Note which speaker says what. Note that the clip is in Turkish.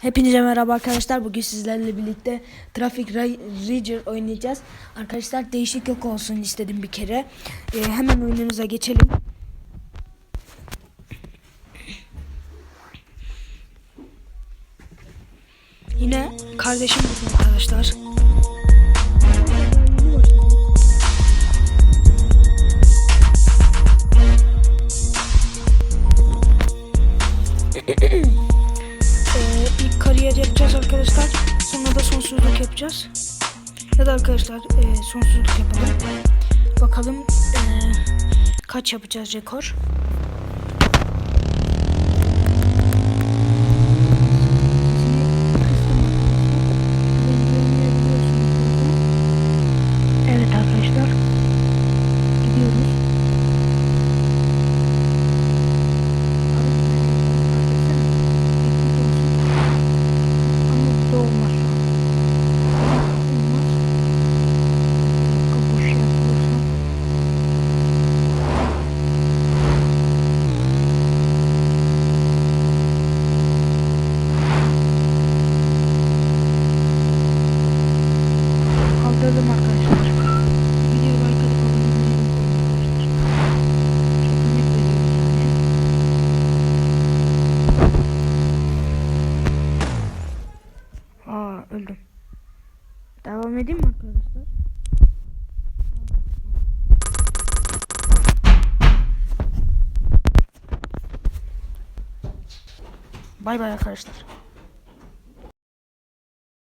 Speaker 1: Hepinize merhaba arkadaşlar. Bugün sizlerle birlikte Traffic Ranger oynayacağız. Arkadaşlar değişiklik olsun istedim bir kere. Ee, hemen oyunumuza geçelim. Yine kardeşim burada arkadaşlar. Yapacağız arkadaşlar. Sonra da sonsuzluk yapacağız. Ya da arkadaşlar e, sonsuzluk yapalım. Bakalım e, kaç yapacağız rekor. Kaldırdım arkadaşlar. Öldüm. Devam edeyim mi arkadaşlar? Bay bay arkadaşlar.